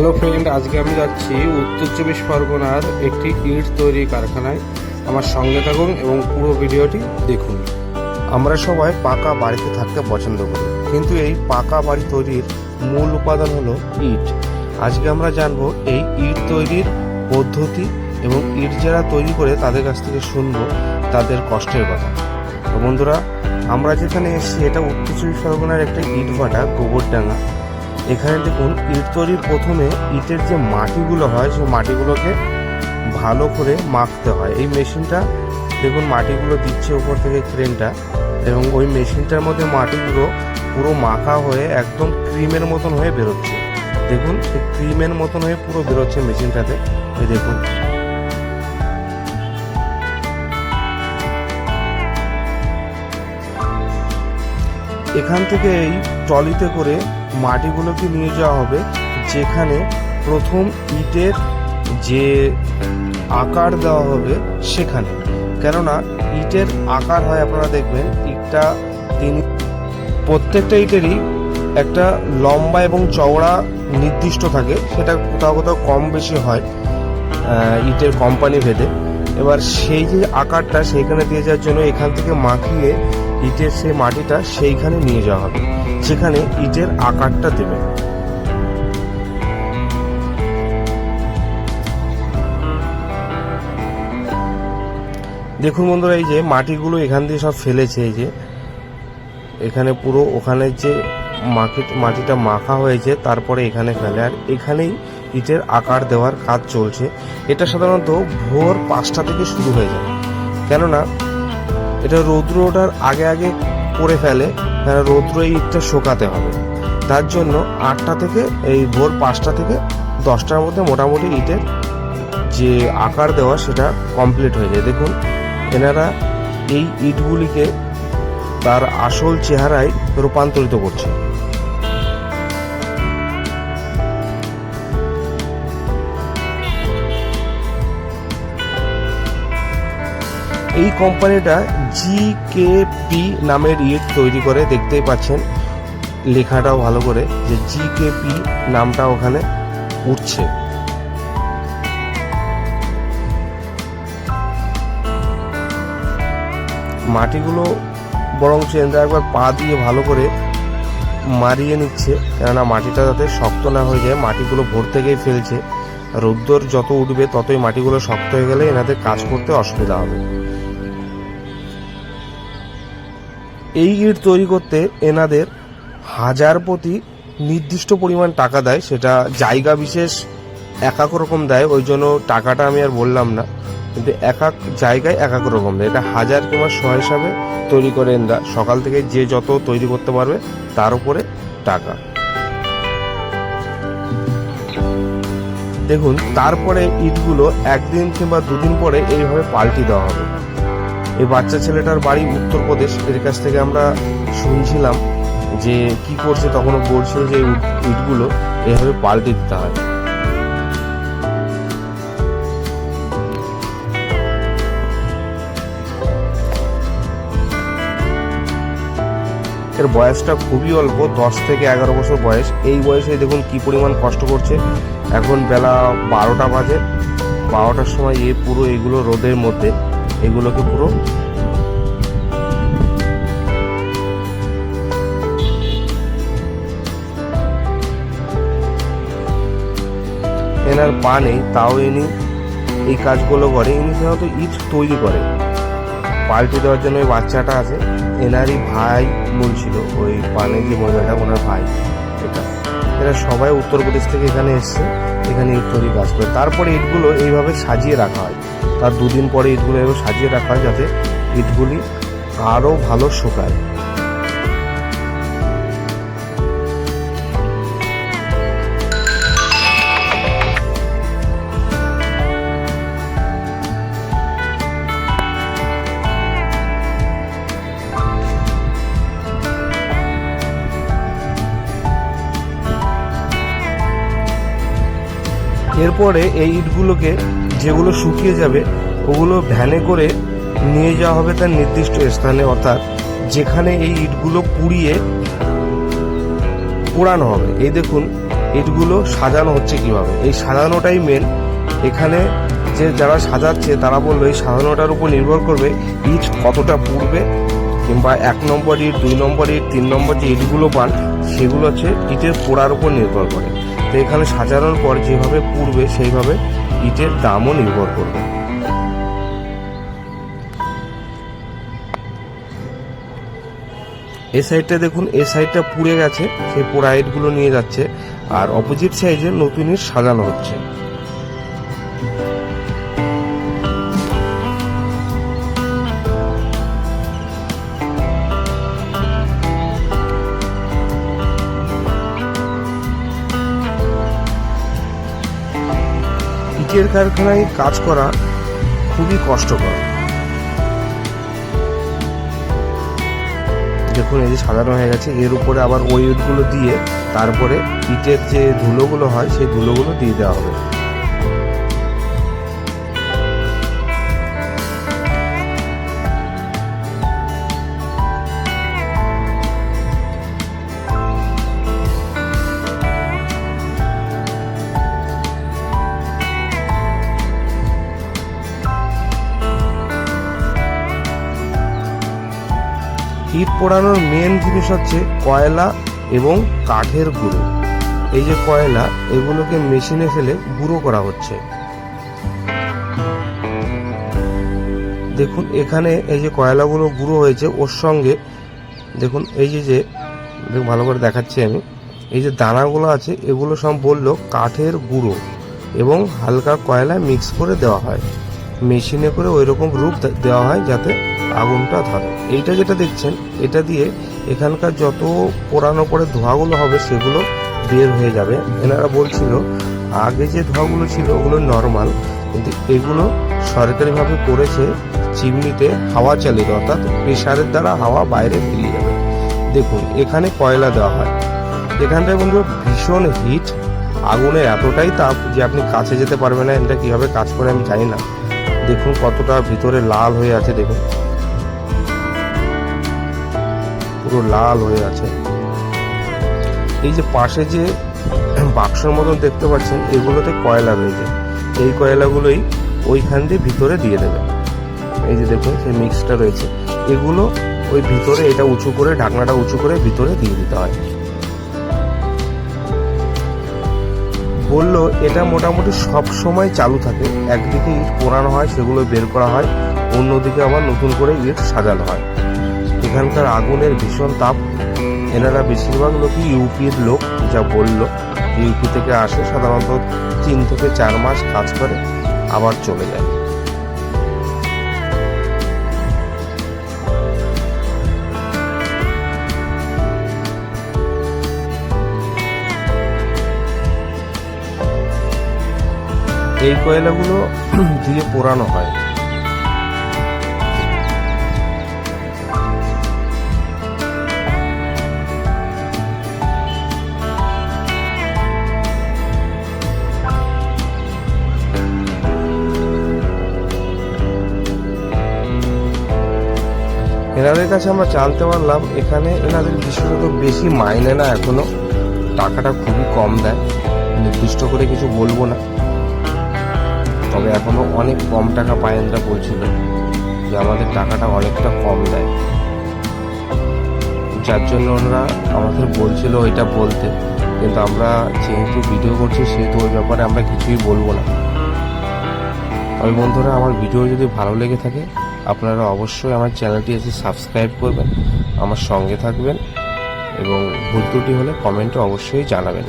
Hello friend আজকে আমি যাচ্ছি উত্তর চব্বিশ পরগনার একটি ইট তৈরি কারখানায়। আমার সঙ্গে থাকুন এবং পুরো ভিডিওটি দেখুন। আমরা সবাই পাকা বাড়িতে থাকতে পছন্দ করি, কিন্তু এই পাকা বাড়ি তৈরির মূল উপাদান হলো ইট। আজকে আমরা জানব এই ইট তৈরির পদ্ধতি এবং ইট যারা তৈরি করে তাদের কাছ থেকে শুনব তাদের কষ্টের কথা। তো বন্ধুরা, আমরা যেখানে এসেছি, এটা উত্তর চব্বিশ পরগনার একটা ইট ভাটা, গোবরডাঙ্গা। এখানে দেখুন, ইট তৈরির প্রথমে ইটের যে মাটিগুলো হয়, সেই মাটিগুলোকে ভালো করে মাখতে হয়। এই মেশিনটা, দেখুন, মাটিগুলো দিচ্ছে উপর থেকে ক্রেনটা এবং ওই মেশিনটার মধ্যে মাটিগুলো পুরো মাখা হয়ে একদম ক্রিমের মতন হয়ে বেরোচ্ছে। দেখুন এই ক্রিমের মতন হয়ে পুরো বেরোচ্ছে মেশিনটাতে। এই দেখুন। এখান থেকে এই ট্রলিতে করে মাটিগুলোকে নিয়ে যাওয়া হবে, যেখানে প্রথম ইটের যে আকার দেওয়া হবে সেখানে। কেননা ইটের আকার হয়, আপনারা দেখবেন, ইটটা তিন প্রত্যেকটা ইটেরই একটা লম্বা এবং চওড়া নির্দিষ্ট থাকে, সেটা কোথাও কোথাও কম বেশি হয় ইটের কোম্পানি ভেদে। এবার সেই যে আকারটা সেইখানে দিয়ে যাওয়ার জন্য এখান থেকে মাখিয়ে ইটের সেই মাটিটা সেইখানে নিয়ে যাওয়া হবে সেখানে ইটের আকারটা দেবে। দেখুন বন্ধুরা, এই যে মাটিগুলো এখান দিয়ে সব ফেলেছে, এই যে এখানে পুরো ওখানে যে মাটি মাটিটা মাখা হয়েছে, তারপরে এখানে ফেলে, আর এখানেই ইটের আকার দেওয়ার কাজ চলছে। এটা সাধারণত ভোর পাঁচটা থেকে শুরু হয়ে যায়। কেননা, এটা রৌদ্র ওঠার আগে আগে করে ফেলে কারণ রৌদ্র ইটটা শোকাতে হবে। তার জন্য আটটা থেকে এই ভোর পাঁচটা থেকে দশটার মধ্যে মোটামুটি ইটের যে আকার দেওয়া সেটা কমপ্লিট হয়ে যায়। দেখুন, এনারা এই ইটগুলিকে তার আসল চেহারায় রূপান্তরিত করছে। এই কোম্পানিটা জি কে পি নামের ইট তৈরি করে দেখতেই পাচ্ছেন। লেখাটাও ভালো করে যে জি কে পি নামটা ওখানে উঠছে। মাটিগুলো বরং চেনরা একবার পা দিয়ে ভালো করে মারিয়ে নিচ্ছে, কেননা মাটিটা যাতে শক্ত না হয়ে যায়, মাটিগুলো ভোর থেকেই ফেলছে। রোদ্দুর যত উঠবে ততই মাটিগুলো শক্ত হয়ে গেলে এনাদের কাজ করতে অসুবিধা হবে। এই ইট তৈরি করতে এনাদের হাজার প্রতি নির্দিষ্ট পরিমাণ টাকা দেয়, সেটা জায়গা বিশেষ এক এক রকম দেয়, ওই জন্য টাকাটা আমি আর বললাম না, কিন্তু এক এক জায়গায় এক এক রকম দেয়। এটা হাজার কিংবা শ হিসাবে তৈরি করে এনরা। সকাল থেকে যে যত তৈরি করতে পারবে, তার উপরে টাকা। দেখুন, তারপরে ইটগুলো একদিন কিংবা দুদিন পরে এইভাবে পাল্টি দেওয়া হবে। এই বাচ্চা ছেলেটার বাড়ি উত্তরপ্রদেশ। এর কাছ থেকে আমরা শুনছিলাম যে কি করছে তখন ও বলছিল যে ইটগুলো এভাবে পাল্টে দিতে হয়। এর বয়সটা খুবই অল্প, দশ থেকে এগারো বছর বয়স। এই বয়সে দেখুন কি পরিমাণ কষ্ট করছে। এখন বেলা বারোটা বাজে। বারোটার সময় এ পুরো এগুলো রোদের মধ্যে এগুলোকে পুরো এনার পা নেই, তাও ইনি এই কাজগুলো করে। ইনি সাধারণত ইট তৈরি করে, পাল্টে দেওয়ার জন্য ওই বাচ্চাটা আছে, এনারই ভাই মূল ছিল, ওই পানে যে মহিলাটা, ওনার ভাই, এটা। এরা সবাই উত্তরপ্রদেশ থেকে এখানে এসছে। এখানে ইট তৈরি কাজ করে। তারপরে ইটগুলো এইভাবে সাজিয়ে রাখা হয়। তার দুদিন পরে ইটগুলো এভাবে সাজিয়ে রাখা হয় যাতে ইটগুলি আরও ভালো শুকায়। এরপরে এই ইটগুলোকে যেগুলো শুকিয়ে যাবে, ওগুলো ভ্যানে করে নিয়ে যাওয়া হবে তার নির্দিষ্ট স্থানে, অর্থাৎ যেখানে এই ইটগুলো পুড়িয়ে পোড়ানো হবে। এই দেখুন, ইটগুলো সাজানো হচ্ছে কীভাবে। এই সাজানোটাই মেন এখানে যে যারা সাজাচ্ছে, তারা বলল এই সাজানোটার উপর নির্ভর করবে ইট কতটা পুড়বে, কিংবা এক নম্বর ইট, দুই নম্বর ইট, তিন নম্বর যে ইটগুলো পান, সেগুলো হচ্ছে ইটের পোড়ার উপর নির্ভর করে। তো এখানে সাজানোর পর যেভাবে পুড়বে সেইভাবে ইটের দামও নির্ভর করবে। এ সাইডটা দেখুন, এ সাইডটা পুড়ে গেছে সেই পোড়া ইটগুলো নিয়ে যাচ্ছে, আর অপোজিট সাইজে নতুন ইট সাজানো হচ্ছে। ইটের কারখানায় কাজ করা খুবই কষ্টকর। দেখুন, এই যে সাজানো হয়ে গেছে। এর উপরে আবার ওই ইটগুলো দিয়ে তারপরে ইটের যে ধুলোগুলো হয়, সেই ধুলোগুলো দিয়ে দেওয়া হবে। ইট পোড়ানোর মেন জিনিস হচ্ছে কয়লা এবং কাঠের গুঁড়ো। এই যে কয়লা, এগুলোকে মেশিনে ফেলে গুঁড়ো করা হচ্ছে। দেখুন, এখানে এই যে কয়লাগুলো গুঁড়ো হয়েছে, ওর সঙ্গে দেখুন, এই যে যে ভালো করে দেখাচ্ছি আমি। এই যে দানাগুলো আছে, এগুলো সব বলল কাঠের গুঁড়ো এবং হালকা কয়লা মিক্স করে দেওয়া হয়। মেশিনে করে ওই রকম রূপ দেওয়া হয় যাতে আগুনটা ধরে। এইটা যেটা দেখছেন, এটা দিয়ে এখানকার যত পোড়ানো পরে ধোঁয়াগুলো হবে, সেগুলো বের হয়ে যাবে। এনারা বলছিল, আগে যে ধোঁয়াগুলো ছিল ওগুলো নর্মাল, কিন্তু এগুলো সরকারিভাবে করেছে চিমনিতে হাওয়া চালিত, অর্থাৎ প্রেশারের দ্বারা হাওয়া বাইরে বেরিয়ে যাবে। দেখুন, এখানে কয়লা দেওয়া হয়। এখানটায় বন্ধু ভীষণ হিট। আগুনের এতটাই তাপ যে আপনি কাছে যেতে পারবেন না, এটা কীভাবে কাজ করে আমি জানি না। দেখুন কতটা ভিতরে লাল হয়ে আছে, দেখুন। পুরো লাল হয়ে আছে। এই যে পাশে যে বাক্সর মতন দেখতে পাচ্ছেন, এগুলোতে কয়লা রয়েছে। এই কয়লাগুলোই ওইখান দিয়ে ভিতরে দিয়ে দেবে। এই যে দেখুন, সেই মিক্সটা রয়েছে। এগুলো ওই ভিতরে, এটা উঁচু করে, ঢাকনাটা উঁচু করে ভিতরে দিয়ে দিতে হয়। বলল, এটা মোটামুটি সব সময় চালু থাকে। একদিকে ইট পোড়ানো হয়, সেগুলো বের করা হয়, অন্যদিকে আবার নতুন করে ইট সাজানো হয়। এখানকার আগুনের ভীষণ তাপ। এনারা বেশিরভাগ লোকই ইউপির লোক, যা বলল ইউপি থেকে আসে সাধারণত তিন থেকে চার মাস কাজ করে, আবার চলে যায়। এই কয়লাগুলো দিয়ে পোড়ানো হয়। এনাদের কাছে আমরা জানতে পারলাম, এখানে এনাদের বিশেষত বেশি মাইনে না এখনও। টাকাটা খুবই কম দেয়। নির্দিষ্ট করে কিছু বলব না। তবে এখনও অনেক কম টাকা পায় এনারা বলছিল যে আমাদের টাকাটা অনেকটা কম দেয়। যার জন্য ওনারা আমাদের বলছিল ওইটা বলতে, কিন্তু আমরা যেহেতু ভিডিও করছি সেহেতু ওই ব্যাপারে আমরা কিছুই বলব না। ওই বন্ধুরা, আমার ভিডিও যদি ভালো লেগে থাকে, আপনারা অবশ্যই আমার চ্যানেলটি এসে সাবস্ক্রাইব করবেন, আমার সঙ্গে থাকবেন এবং ভুল ত্রুটি হলে কমেন্টে অবশ্যই জানাবেন।